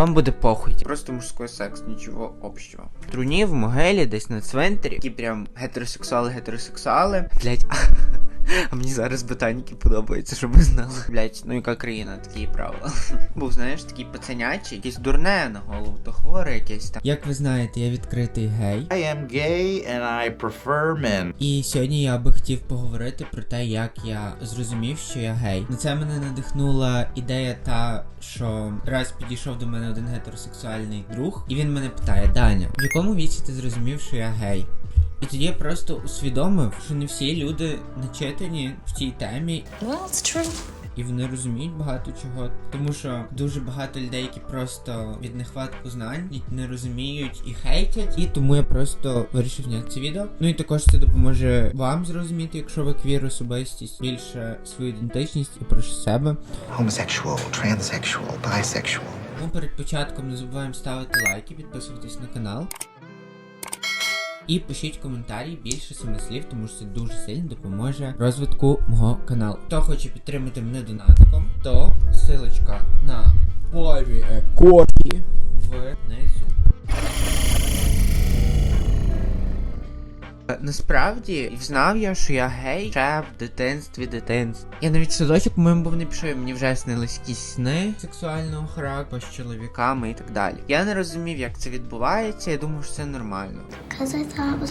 вам буде похуй. Просто мужской секс, нічого общого. В труні, в могилі, десь на цвинтарі, які прям гетеросексуали, гетеросексуали. Блять, а мені зараз ботаніки подобаються, щоб ви знали. Блять, ну яка країна, такі правила. Був, знаєш, такий пацанячий, якийсь дурне на голову, то хворе якесь там. Як ви знаєте, я відкритий гей. I am gay and I prefer men. І сьогодні я би хотів поговорити про те, як я зрозумів, що я гей. На це мене надихнула ідея та, що раз підійшов до мене один гетеросексуальний друг, і він мене питає: Даня, в якому віці ти зрозумів, що я гей? І тоді я просто усвідомив, що не всі люди начитані в цій темі, Well, it's true. і вони розуміють багато чого, тому що дуже багато людей, які просто від нехватку знань не розуміють і хейтять. І тому я просто вирішив зняти це відео. Ну і також це допоможе вам зрозуміти, якщо ви квір особистість, більше свою ідентичність і про себе. homosexual, transsexual, bisexual. Тому перед початком не забуваємо ставити лайки, підписуватись на канал. І пишіть коментарі більше семи слів, тому що це дуже сильно допоможе розвитку мого каналу. Хто хоче підтримати мене донатиком, то силочка на Бові Кофі внизу. Насправді знав я, що я гей ще в дитинстві дитинстві. Я навіть садочок моєму був не пішов, мені вже снились якісь сни сексуального характеру з чоловіками і так далі. Я не розумів, як це відбувається, я думав, що це нормально.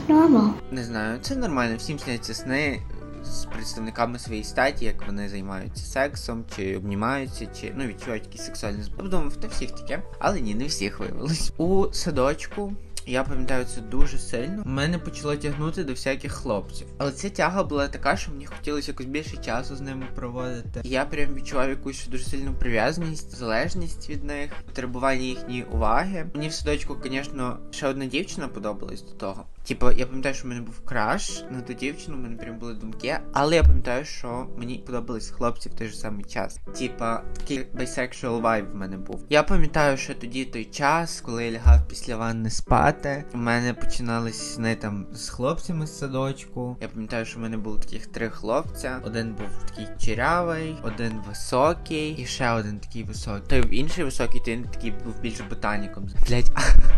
Normal. Не знаю, це нормально, всім сняться сни з представниками своєї статі, як вони займаються сексом, чи обнімаються, чи ну відчувають якісь сексуальні зб- Я думав, та всіх таке, але ні, не всіх виявилось. У садочку. Я пам'ятаю це дуже сильно. Мене почало тягнути до всяких хлопців. Але ця тяга була така, що мені хотілося якось більше часу з ними проводити. Я прям відчував якусь дуже сильну прив'язаність, залежність від них, потребування їхньої уваги. Мені в садочку, звісно, ще одна дівчина подобалась до того. Типу, я пам'ятаю, що в мене був краш на ту дівчину, в мене прям були думки, але я пам'ятаю, що мені подобались хлопці в той же самий час. Типа, такий bisexual vibe в мене був. Я пам'ятаю, що тоді той час, коли я лягав після ванни спати, у мене починались сни там з хлопцями з садочку. Я пам'ятаю, що в мене було таких три хлопця. Один був такий чирявий, один високий, і ще один такий високий. Той інший високий, той такий був більше ботаніком. Блять,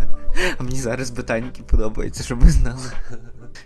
а мені зараз ботаніки подобаються, щоб ви знали.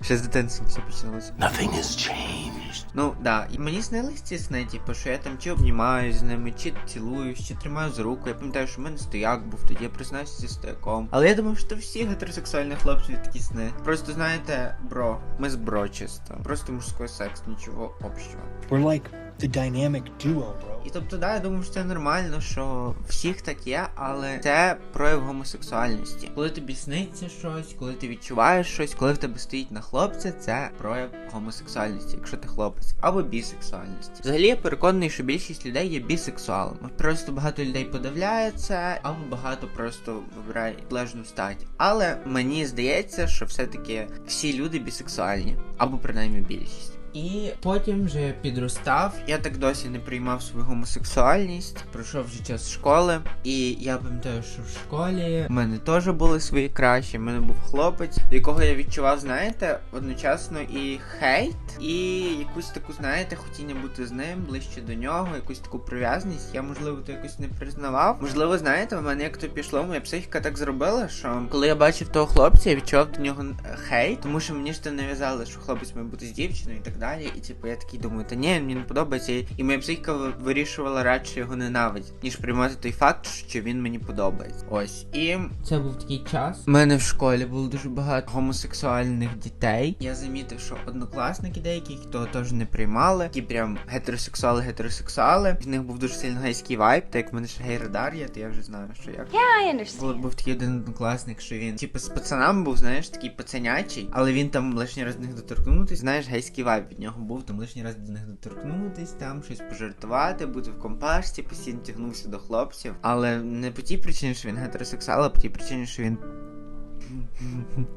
Ще з дитинства все почалося. Nothing has changed. Ну да, і мені снились ці сни, типу, що я там чи обнімаюсь з ними, чи цілуюсь, чи тримаю за руку. Я пам'ятаю, що в мене стояк був, тоді я признався зі стояком. Але я думав, що всі гетеросексуальні хлопці такі сни. Просто знаєте, бро, ми з бро чисто. Просто мужський секс, нічого общого. We're like the dynamic duo, bro. І тобто, да, я думаю, що це нормально, що всіх так є, але це прояв гомосексуальності. Коли тобі сниться щось, коли ти відчуваєш щось, коли в тебе стоїть на хлопця, це прояв гомосексуальності, якщо ти хлопець, або бісексуальності. Взагалі я переконаний, що більшість людей є бісексуалами. Просто багато людей подивляється, або багато просто вибирає лежну стать. Але мені здається, що все-таки всі люди бісексуальні, або принаймні більшість. І потім вже підростав. Я так досі не приймав свою гомосексуальність. Пройшов вже час школи. І я пам'ятаю, що в школі в мене теж були свої кращі. В мене був хлопець, якого я відчував, знаєте, одночасно і хейт, і якусь таку, знаєте, хотіння бути з ним, ближче до нього, якусь таку прив'язаність. Я, можливо, то якось не признавав. Можливо, знаєте, в мене як то пішло, моя психіка так зробила, що коли я бачив того хлопця, я відчував до нього хейт, тому що мені ж то нав'язали, що хлопець має бути з дівчиною і так далі. І типу я такий думаю, та ні, мені не подобається. І- моя психіка вирішувала радше його ненавидіти, ніж приймати той факт, що він мені подобається. Ось. І це був такий час. У мене в школі було дуже багато гомосексуальних дітей. Я замітив, що однокласники деякі, які того теж не приймали, які прям гетеросексуали, гетеросексуали. В них був дуже сильно гейський вайб, так як в мене ще гей-радар є, то я вже знаю, що як. Yeah, I understand. Був, був такий один однокласник, що він типу з пацанами був, знаєш, такий пацанячий, але він там лишній раз до них доторкнутись. Знаєш, гейський вайб від нього був, там лишній раз до них доторкнутись, там щось пожартувати, бути в компашці, постійно тягнувся до хлопців. Але не по тій причині, що він гетеросексуал, а по тій причині, що він.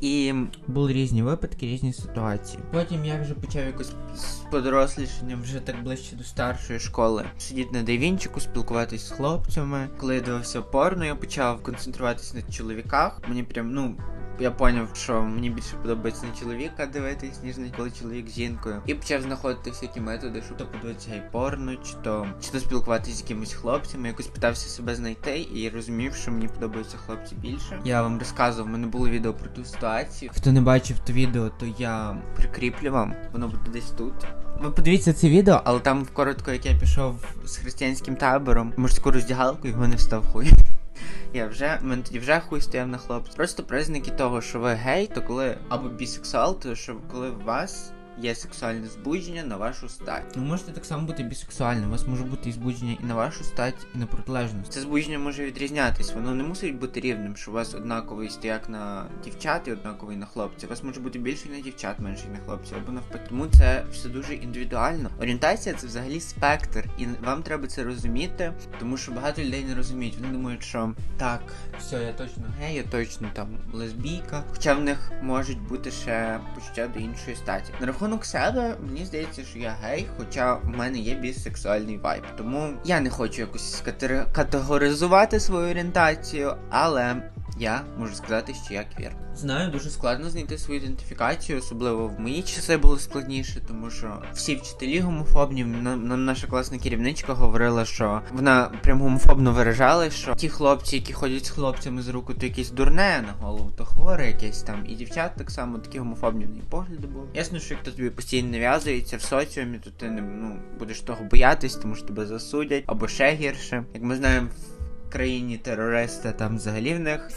І були різні випадки, різні ситуації. Потім я вже почав якось з подорослішанням вже так ближче до старшої школи. Сидіти на дайвінчику, спілкуватись з хлопцями. Коли я дивився порно, я почав концентруватись на чоловіках. Мені прям, ну. Я поняв, що мені більше подобається на чоловіка дивитись, ніж на коли чоловік з жінкою. І почав знаходити всякі методи, щоб то подивитися гей-порно, чи то чи то спілкуватися з якимись хлопцями. Якось питався себе знайти і розумів, що мені подобаються хлопці більше. Я вам розказував, в мене було відео про ту ситуацію. Хто не бачив то відео, то я прикріплю вам. Воно буде десь тут. Ви подивіться це відео, але там коротко, як я пішов з християнським табором, в мужську роздягалку, і в мене встав хуй. Я вже, мене тоді вже хуй стояв на хлопця. Просто признаки того, що ви гей, то коли або бісексуал, то що коли вас є сексуальне збудження на вашу стать. Ви можете так само бути бісексуальним. У вас може бути і збудження і на вашу стать, і на протилежність. Це збудження може відрізнятись, воно не мусить бути рівним, що у вас однаковий стояк на дівчат і однаковий на хлопців. У вас може бути більше на дівчат, менше на хлопців, або навпаки. Тому це все дуже індивідуально. Орієнтація це взагалі спектр, і вам треба це розуміти, тому що багато людей не розуміють. Вони думають, що так, все, я точно гей, я точно там лесбійка. Хоча в них можуть бути ще почуття до іншої статі. На рахунок себе, мені здається, що я гей, хоча в мене є бісексуальний вайб. Тому я не хочу якось категоризувати свою орієнтацію, але я можу сказати, що я квір. Знаю, дуже складно знайти свою ідентифікацію, особливо в мої часи було складніше, тому що всі вчителі гомофобні. Нам, наша класна керівничка говорила, що вона прям гомофобно виражала, що ті хлопці, які ходять з хлопцями з руку, то якесь дурне на голову, то хворе якесь там. І дівчат так само такі гомофобні в погляди були. Ясно, що якщо тобі постійно нав'язується в соціумі, то ти не ну будеш того боятись, тому що тебе засудять або ще гірше. Як ми знаємо, країні терориста там взагалі в них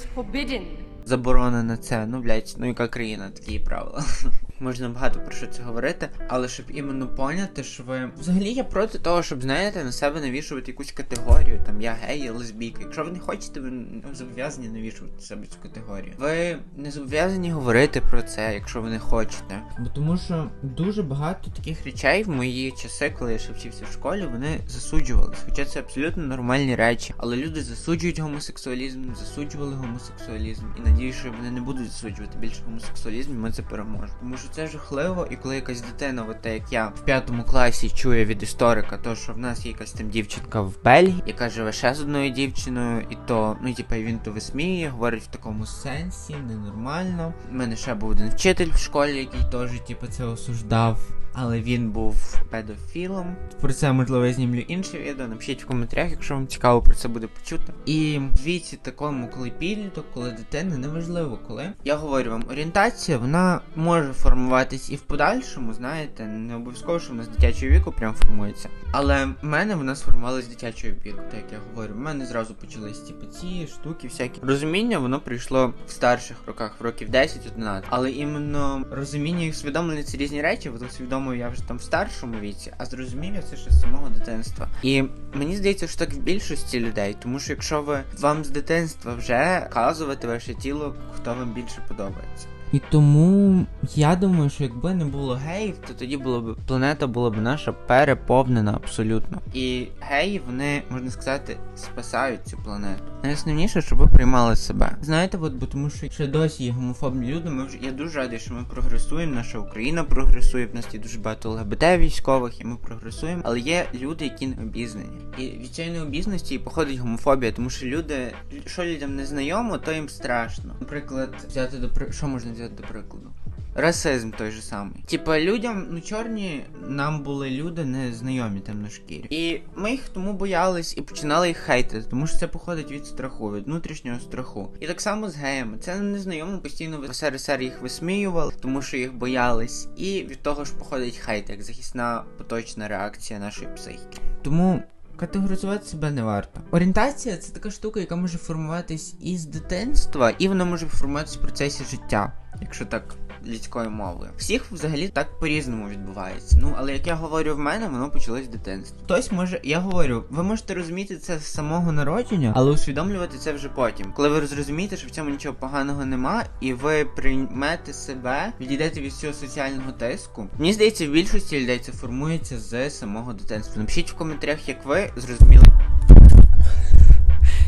заборонено це. Ну, блять, ну яка країна, такі правила. Можна багато про що це говорити, але щоб іменно поняти, що ви. Взагалі я проти того, щоб, знаєте, на себе навішувати якусь категорію, там я гей, я лесбійка. Якщо ви не хочете, ви не зобов'язані навішувати на себе цю категорію. Ви не зобов'язані говорити про це, якщо ви не хочете. Бо тому що дуже багато таких речей в мої часи, коли я ще вчився в школі, вони засуджувались. Хоча це абсолютно нормальні речі. Але люди засуджують гомосексуалізм, засуджували гомосексуалізм. І надію, що вони не будуть засуджувати більше гомосексуалізм, і ми це переможемо. Тому що це жахливо, і коли якась дитина, от те, як я в п'ятому класі чує від історика, то що в нас є якась там дівчинка в Бельгії, яка живе ще з одною дівчиною, і то, ну типа він то висміює, говорить в такому сенсі, ненормально. У мене ще був один вчитель в школі, який теж, типу, це осуждав. Але він був педофілом. Про це можливо я знімлю інше відео. Напишіть в коментарях, якщо вам цікаво про це буде почути. І в віці такому, коли підліток, коли дитина, неважливо коли. Я говорю вам, орієнтація вона може формуватись і в подальшому, знаєте, не обов'язково, що вона з дитячого віку прям формується. Але в мене вона сформувалась з дитячого віку, так як я говорю. В мене зразу почались типу, ці штуки, всякі. Розуміння воно прийшло в старших роках, в років 10-11. Але іменно розуміння і усвідомлення це різні речі, от усвідомив я вже там в старшому віці, а зрозумів я це ще з самого дитинства. І мені здається, що так в більшості людей, тому що якщо ви вам з дитинства вже вказувати ваше тіло, хто вам більше подобається. І тому я думаю, що якби не було геїв, то тоді було б планета була б наша переповнена абсолютно. І геї, вони можна сказати, спасають цю планету. Найосновніше, щоб ви приймали себе. Знаєте, от бо тому що ще досі є гомофобні люди. Ми вже я дуже радий, що ми прогресуємо. Наша Україна прогресує. В нас є дуже багато ЛГБТ військових, і ми прогресуємо. Але є люди, які не обізнані. І від цієї необізнаності походить гомофобія, тому що люди, що людям не знайомо, то їм страшно. Наприклад, взяти до що можна взяти до прикладу? Расизм той же самий. Типа людям, ну чорні нам були люди незнайомі на. І ми їх тому боялись і починали їх хейтити, тому що це походить від страху, від внутрішнього страху. І так само з геями. Це незнайомо постійно в СРСР їх висміювали, тому що їх боялись. І від того ж походить хейт, як захисна поточна реакція нашої психіки. Тому. Категоризувати себе не варто. Орієнтація це така штука, яка може формуватись із дитинства, і вона може формуватись в процесі життя, якщо так людською мовою. Всіх взагалі так по-різному відбувається. Ну, але як я говорю в мене, воно почалось з дитинства. Хтось може, я говорю, ви можете розуміти це з самого народження, але усвідомлювати це вже потім. Коли ви зрозумієте, що в цьому нічого поганого нема, і ви приймете себе, відійдете від цього соціального тиску. Мені здається, в більшості людей це формується з самого дитинства. Напишіть в коментарях, як ви зрозуміли.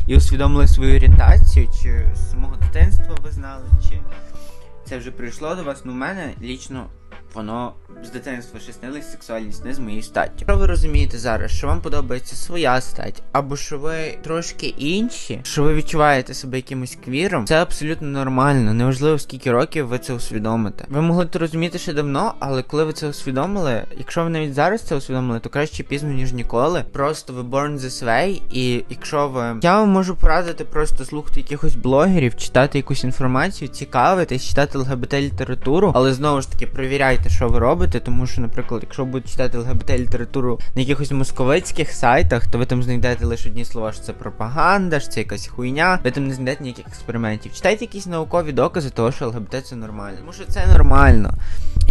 І усвідомили свою орієнтацію, чи з самого дитинства ви знали, чи це вже прийшло до вас. Ну, в мене лічно воно з дитинства ще снилась сексуальність не з моєю статтю. Якщо ви розумієте зараз, що вам подобається своя стать, або що ви трошки інші, що ви відчуваєте себе якимось квіром, це абсолютно нормально. Неважливо скільки років ви це усвідомите. Ви могли це розуміти ще давно, але коли ви це усвідомили, якщо ви навіть зараз це усвідомили, то краще пізно ніж ніколи. Просто ви born this way, і якщо ви я вам можу порадити просто слухати якихось блогерів, читати якусь інформацію, цікавитись, читати ЛГБТ літературу, але знову ж таки перевіряйте, що ви робите, тому що, наприклад, якщо ви будете читати ЛГБТ літературу на якихось московицьких сайтах, то ви там знайдете лише одні слова, що це пропаганда, що це якась хуйня, ви там не знайдете ніяких експериментів. Читайте якісь наукові докази того, що ЛГБТ це нормально. Тому що це нормально.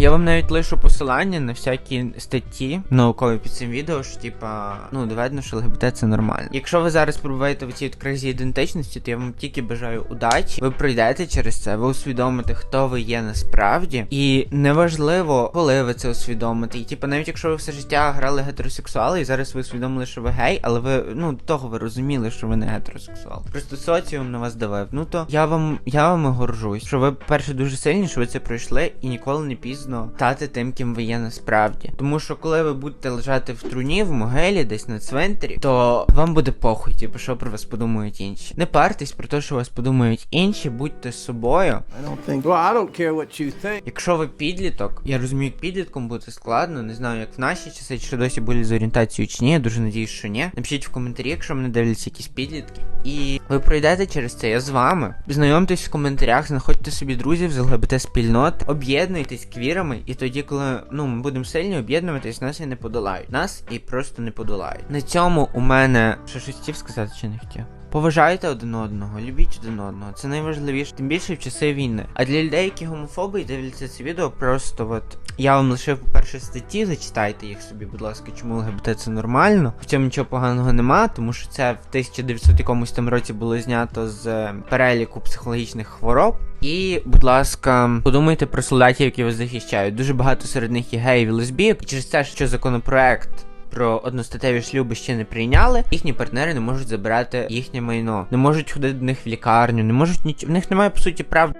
Я вам навіть лишу посилання на всякі статті наукові під цим відео, що типа, ну доведено, що ЛГБТ це нормально. Якщо ви зараз перебуваєте в цій кризі ідентичності, то я вам тільки бажаю удачі. Ви пройдете через це, ви усвідомите, хто ви є насправді, і неважливо, коли ви це усвідомите. І типа, навіть якщо ви все життя грали гетеросексуали, і зараз ви усвідомили, що ви гей, але ви ну того ви розуміли, що ви не гетеросексуал. Просто соціум на вас давив. Ну то я вам я вам горжусь, що ви перше дуже сильні, що ви це пройшли, і ніколи не пізно стати тим, ким ви є насправді. Тому що коли ви будете лежати в труні, в могилі, десь на цвинтарі, то вам буде похуй, типу, що про вас подумають інші. Не партесь про те, що вас подумають інші, будьте собою. I don't think. Well, I don't care what you think. Якщо ви підліток, я розумію, підлітком бути складно, не знаю, як в наші часи, чи досі були з орієнтацією чи ні, я дуже надіюсь, що ні. Напишіть в коментарі, якщо мене дивляться якісь підлітки. І ви пройдете через це, я з вами. Знайомтесь в коментарях, знаходьте собі друзів з ЛГБТ спільнот, об'єднуйтесь квірами, і тоді, коли ну ми будемо сильні об'єднуватись, нас і не подолають. Нас і просто не подолають. На цьому у мене ще щось хотів сказати чи не хотів. Поважайте один одного, любіть один одного. Це найважливіше, тим більше в часи війни. А для людей, які гомофоби дивляться це відео, просто от я вам лишив по-перше статті, зачитайте їх собі, будь ласка, чому ЛГБТ це нормально. В цьому нічого поганого нема, тому що це в 1900 якомусь там році було знято з е, переліку психологічних хвороб. І, будь ласка, подумайте про солдатів, які вас захищають. Дуже багато серед них є геїв і лесбійок. І через те, що законопроект про одностатеві шлюби ще не прийняли, їхні партнери не можуть забирати їхнє майно, не можуть ходити до них в лікарню, не можуть ніч... в них немає по суті прав